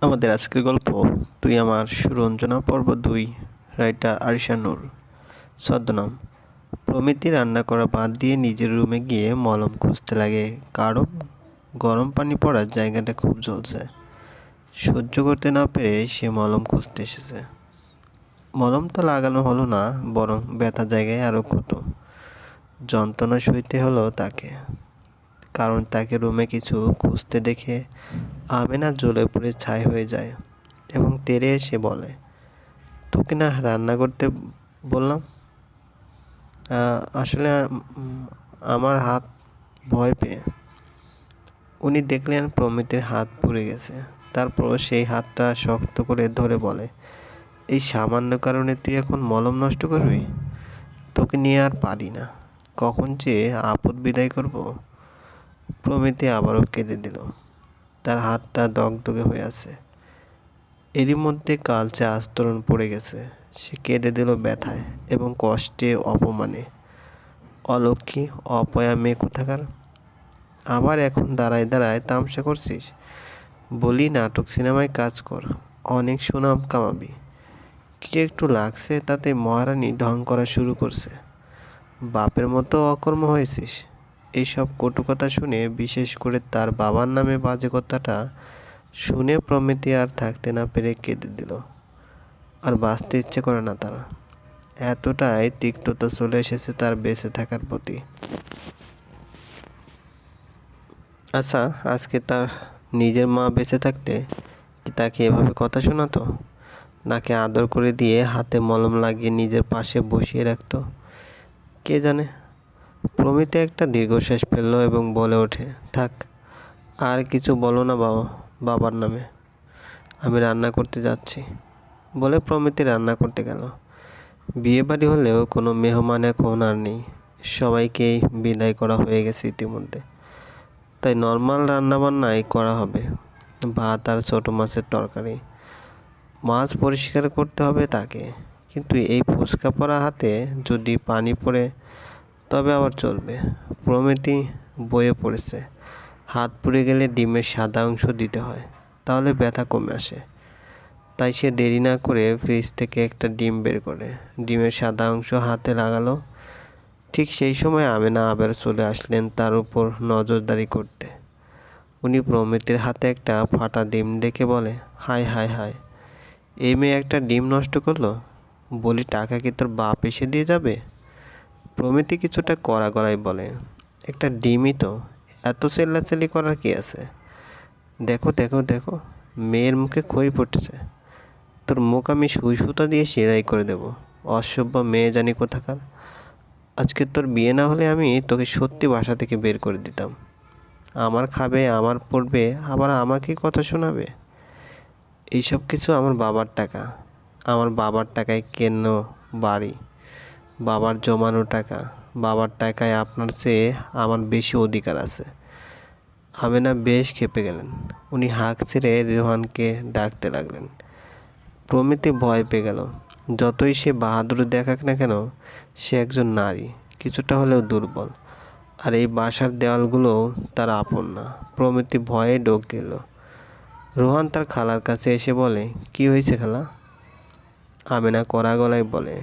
আমাদের আজকের গল্প, তুই আমার সুরঞ্জনা পর্ব দুই, রাইটার আরিশা নূর। ছদ্মনাম, প্রমিতি রান্না করা বাদ দিয়ে নিজের রুমে গিয়ে মলম খুঁজতে লাগে। কারণ গরম পানি পড়ার জায়গাটা খুব জ্বলছে। সহ্য করতে না পেরে সে মলম খুঁজতে এসেছে। মলম তো লাগানো হলো না, বরং ব্যথা জায়গায় আরও কত। যন্ত্রণা সইতে হলো তাকে। কারণ তাকে রুমে কিছু খুঁজতে দেখে আমেনা জ্বলে পড়ে ছাই হয়ে যায় এবং তেরে এসে বলে, তোকে না রান্না করতে বললাম? আসলে আমার হাত ভয় পেয়ে। উনি দেখলেন প্রমিতের হাত পুড়ে গেছে। তারপর সেই হাতটা শক্ত করে ধরে বলে, এই সামান্য কারণে তুই এখন মলম নষ্ট করবি? তোকে নিয়ে আর পারি না। কখন যে আপদ বিদায় করব? প্রমিতি আবারও কেঁদে দিল। তার হাতটা দগদগে হয়ে আছে। এরই মধ্যে কালচে আস্তরণ পড়ে গেছে। সে কেঁদে দিল ব্যথায় এবং কষ্টে অপমানে। অলক্ষী অপয়া মেয়ে কোথাকার? আবার এখন দাঁড়ায় দাঁড়ায় তামসা করছিস? বলি, নাটক সিনেমায় কাজ কর। অনেক সুনাম কামাবি। কি একটু লাগছে তাতে মহারানী ঢং করা শুরু করছে। বাপের মতো অকর্ম হয়েছিস। এইসব কটু কথা শুনে, বিশেষ করে তার বাবার নামে বাজে কথাটা শুনে প্রমিতি আর থাকতে না পেরে কেঁদে দিল। আর বাঁচতে ইচ্ছে করে না তারা। এতটাই তিক্ততা চলে এসেছে তার বেঁচে থাকার প্রতি। আচ্ছা আজকে তার নিজের মা বেঁচে থাকতে কি তাকে এভাবে কথা শোনাতো? নাকি আদর করে দিয়ে হাতে মলম লাগিয়ে নিজের পাশে বসিয়ে রাখতো? কে জানে? প্রমিতে একটা দীর্ঘশ্বাস ফেলল এবং বলে ওঠে, থাক, আর কিছু বলো না বাবা, বাবার নামে। আমি রান্না করতে যাচ্ছি। বলে প্রমিতি রান্না করতে গেল। বিয়ে বাড়ি হলেও কোনো মেহমান এখন আর নেই। সবাইকেই বিদায় করা হয়ে গেছে ইতিমধ্যে। তাই নর্মাল রান্নাবান্নাই করা হবে, ভাত আর ছোটো মাছের তরকারি। মাছ পরিষ্কার করতে হবে তাকে। কিন্তু এই ফুচকা পরা হাতে যদি পানি পড়ে তবে আবার চলবে। প্রমিতি বয়ে পড়েছে। হাত পুড়ে গেলে ডিমের সাদা অংশ দিতে হয়, তাহলে ব্যথা কমে আসে। তাই সে দেরি না করে ফ্রিজ থেকে একটা ডিম বের করে। ডিমের সাদা অংশ হাতে লাগালো। ঠিক সেই সময় আমেনা আবার চলে আসলেন তার উপর নজরদারি করতে। উনি প্রমিতির হাতে একটা ফাটা ডিম দেখে বলে, হায় হায় হায়, এই মেয়ে একটা ডিম নষ্ট করল? বলি, টাকা কি তোর বাপ এসে দিয়ে যাবে? প্রমিতি কিছুটা কড়া গলায় বলে, একটা ডিমই তো, এত চেল্লাচেলি করার কি আছে? দেখো দেখো দেখো, মেয়ের মুখে খই পড়ছে। তোর মুখ আমি সুই সুতা দিয়ে সেলাই করে দেব। অসভ্য মেয়ে জানি কোথাকার। আজকে তোর বিয়ে না হলে আমি তোকে সত্যি বাসা থেকে বের করে দিতাম। আমার খাবে, আমার পড়বে, আবার আমাকে কথা শোনাবে? এইসব কিছু আমার বাবার টাকা। আমার বাবার টাকায় কেন বাড়ি? বাবার জমানো টাকা, বাবার টাকায় আপনার চেয়ে আমার বেশি অধিকার আছে। আমেনা বেশ খেপে গেলেন। উনি হাঁক ছেড়ে রোহানকে ডাকতে লাগলেন। প্রমিতি ভয় পেয়ে গেল। যতই সে বাহাদুর দেখাক না কেন, সে একজন নারী, কিছুটা হলেও দুর্বল। আর এই বাসার দেওয়ালগুলো তার আপন না। প্রমিতি ভয়ে ডোক গেল। রোহান তার খালার কাছে এসে বলে, কি হয়েছে খালা? আমেনা কড়া গলায় বলে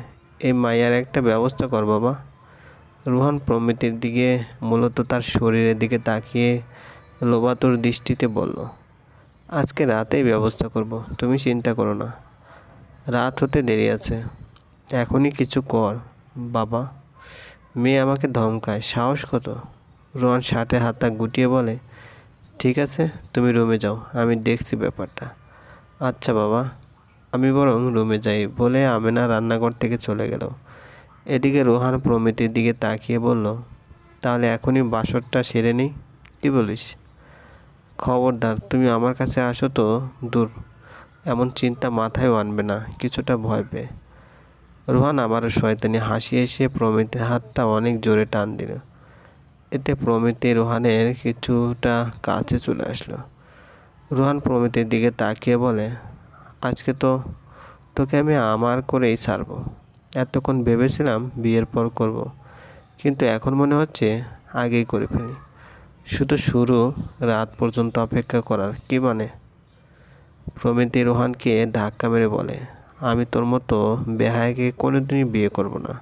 এই মায়ার একটা ব্যবস্থা কর, বাবা। রোহান প্রমিতির দিকে, মূলত তার শরীরের দিকে তাকিয়ে লোবাতুর দৃষ্টিতে বলল, আজকে রাতেই ব্যবস্থা করব, তুমি চিন্তা করো না। রাত হতে দেরি আছে। এখনই কিছু কর, বাবা। মেয়ে আমাকে ধমকায়, সাহস কত? রোহান শার্টে হাতটা গুটিয়ে বলে, ঠিক আছে, তুমি রুমে যাও, আমি দেখছি ব্যাপারটা। আচ্ছা বাবা। আমি বরং রুমে যাই বলে আমেনা রান্নাঘর থেকে চলে গেল। এদিকে রোহান প্রমিতির দিকে তাকিয়ে বলল, তাহলে এখনই বাসরটা সেরে নিই কী বলিস? খবরদার, তুমি আমার কাছে আসো তো, দূর। এমন চিন্তা মাথায়ও আনবে না, কিছুটা ভয় পেয়ে। রোহান আবারও শয়তানি হাসি এসে প্রমিতির হাতটা অনেক জোরে টান দিল। এতে প্রমিতি রোহানের কিছুটা কাছে চলে আসলো। রোহান প্রমিতির দিকে তাকিয়ে বলে আজকে তো তোকে আমি আমার করেই ছাড়ব। এতক্ষণ ভেবেছিলাম বিয়ের পর করব। কিন্তু এখন মনে হচ্ছে আগেই করে ফেলি। শুধু শুরু, রাত পর্যন্ত অপেক্ষা করার কি মানে? প্রমিতি রোহানকে ধাক্কা মেরে বলে, আমি তোর মতো বেহায়াকে কোনোদিনই বিয়ে করব না।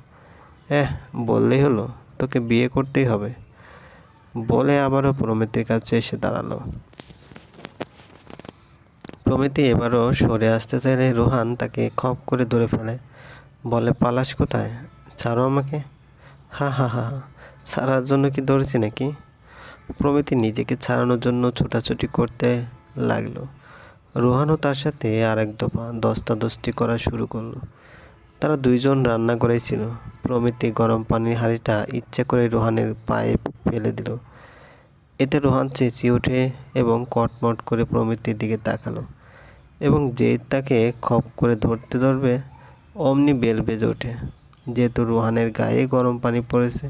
এহ, বললেই হলো, তোকে বিয়ে করতেই হবে। বলে আবারও প্রমিতির কাছে এসে দাঁড়াল। প্রমিতি এবারও সরে আসতে চাইলে রোহান তাকে খপ করে ধরে ফেলে। বলে, পালাস কোথায়? ছাড়ো আমাকে? হা হা হা। ছাড়ার জন্য কি ধরেছি নাকি? প্রমিতি নিজেকে ছাড়ানোর জন্য ছোটাছুটি করতে লাগল। রোহানও তার সাথে আর এক দফা দস্তাদস্তি করা শুরু করল। তারা দুইজন রান্না করেছিল প্রমিতি গরম পানির হাঁড়িটা ইচ্ছে করে রোহানের পায়ে ফেলে দিল। এতে রোহান চেঁচিয়ে ওঠে এবং কটমট করে প্রমিতির দিকে তাকালো। এবং যেই তাকে খপ করে ধরতে ধরবে, অমনি বেল বেজে ওঠে। যেহেতু রোহানের গায়ে গরম পানি পড়েছে,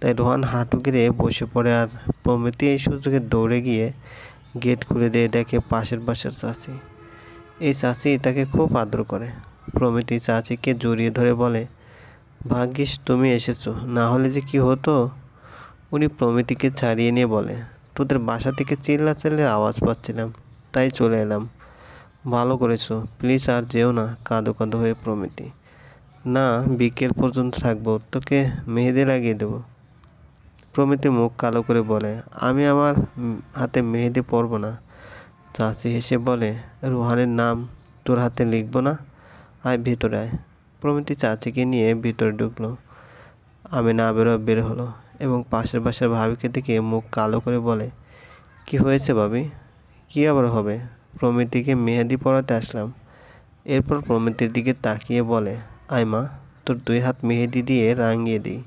তাই রোহান হাঁটু গিরে বসে পড়ে আর প্রমিতি এই সুযোগে দৌড়ে গিয়ে গেট খুলে দিয়ে দেখে পাশের পাশের চাষি এই চাষি তাকে খুব আদর করে। প্রমিতি চাচিকে জড়িয়ে ধরে বলে, ভাগ্যিস তুমি এসেছ, না হলে যে কি হতো? উনি প্রমিতিকে ছাড়িয়ে নিয়ে বলে, তোদের বাসা থেকে চিল্লা চিল্লের আওয়াজ পাচ্ছিলাম, তাই চলে এলাম। ভালো করেছ, প্লিজ আর যেও না, কাঁদো কাঁদো হয়ে প্রমিতি। না, বিকেল পর্যন্ত থাকব, তোকে মেহেদি লাগিয়ে দেবো। প্রমিতি মুখ কালো করে বলে, আমি আমার হাতে মেহেদি পরবো না। চাচি হেসে বলে, রুহানের নাম তোর হাতে লিখব না? আয় ভিতরে আয়। প্রমিতি চাচিকে নিয়ে ভিতরে ঢুকলো। আমি না বেরো বের হলো এবং পাশের পাশের ভাবিকে দেখে মুখ কালো করে বলে, কি হয়েছে ভাবি? কি আবার হবে? প্রমিতিকে মেহেদি পরাতে আসলাম। এরপর প্রমিতির দিকে তাকিয়ে বলে আয় মা তোর দুই হাত মেহেদি দিয়ে রাঙিয়ে দিই।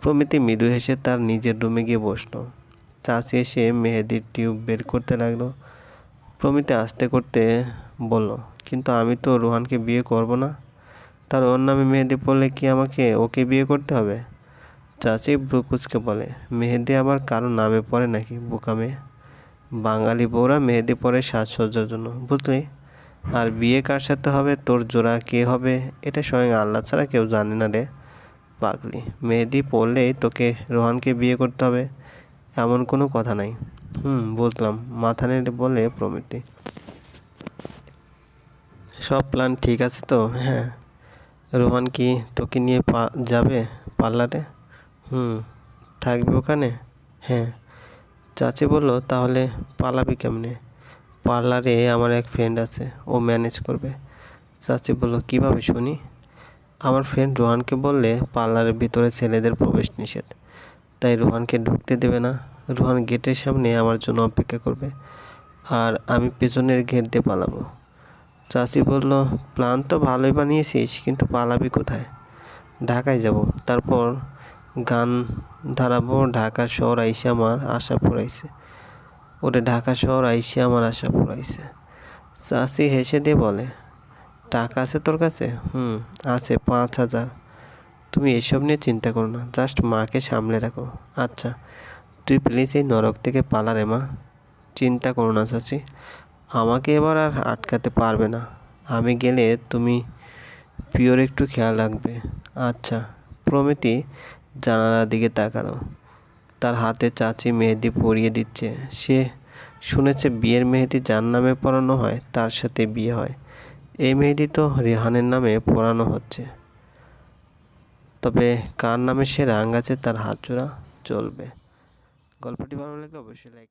প্রমিতি মৃদু হেসে তার নিজের রুমে গিয়ে বসল। চাচি এসে মেহেদির টিউব বের করতে লাগল। প্রমিতি আসতে করতে বলল, কিন্তু আমি তো রোহানকে বিয়ে করব না। তার ওর নামে মেহেদি পড়লে কি আমাকে ওকে বিয়ে করতে হবে? চাচি ব্রুকুচকে বলে, মেহেদি আবার কারও নামে পড়ে নাকি, বোকা মেয়ে? বাঙালি বউরা মেহেদি পরে সাজসজ্জার জন্য, বুঝলি? আর বিয়ে কার সাথে হবে? তোর জোড়া কে হবে? এটা স্বয়ং আল্লাহ ছাড়া কেউ জানে না রে। পাগলি, মেহেদি পড়লেই তোকে, রোহানকে বিয়ে করতে হবে, এমন কোনো কথা নাই। হুম, বুঝলাম, মাথা নেড়ে বলে প্রমিতি। সব প্ল্যান ঠিক আছে তো? হ্যাঁ। রোহান কি তোকে নিয়ে পা, যাবে পার্লারে হুম, থাকবে ওখানে? হ্যাঁ। চাচি বলল, তাহলে পালাবি কেমনে? পার্লারে আমার এক ফ্রেন্ড আছে, ও ম্যানেজ করবে। চাচি বলল, কীভাবে শুনি? আমার ফ্রেন্ড রোহানকে বললে পার্লারের ভিতরে ছেলেদের প্রবেশ নিষেধ, তাই রোহানকে ঢুকতে দেবে না। রোহান গেটের সামনে আমার জন্য অপেক্ষা করবে, আর আমি পেছনের গেট দিয়ে পালাবো। চাচি বলল প্ল্যান তো ভালোই বানিয়েছিস, কিন্তু পালাবি কোথায়? ঢাকায় যাব। তারপর গান ধারাবো ঢাকা শহর আইসে আমার আশা পড়াইছে ওরে ঢাকা শহর আইসে আমার আশা পড়াইছে চাচি হেসে দিয়ে বলে, টাকা আছে তোর কাছে? হুম, আছে, পাঁচ হাজার। তুমি এসব নিয়ে চিন্তা করো না, জাস্ট মাকে সামলে রাখো। আচ্ছা তুই প্লিজ এই নরক থেকে পালা রে মা। চিন্তা করো না চাচি, আমাকে এবার আর আটকাতে পারবে না। আমি গেলে তুমি পিওর একটু খেয়াল রাখবে। আচ্ছা প্রমিতি জানালার দিকে তাকালো। তার হাতে চাচি মেহেদি পরিয়ে দিচ্ছে। সে শুনেছে বিয়ের মেহেদি যার নামে পড়ানো হয়, তার সাথে বিয়ে হয়। এই মেহেদি তো রেহানের নামে পড়ানো হচ্ছে। তবে কার নামে সে রাঙ্গাছে তার হাত চলবে। গল্পটি ভালো লাগলে অবশ্যই লাইক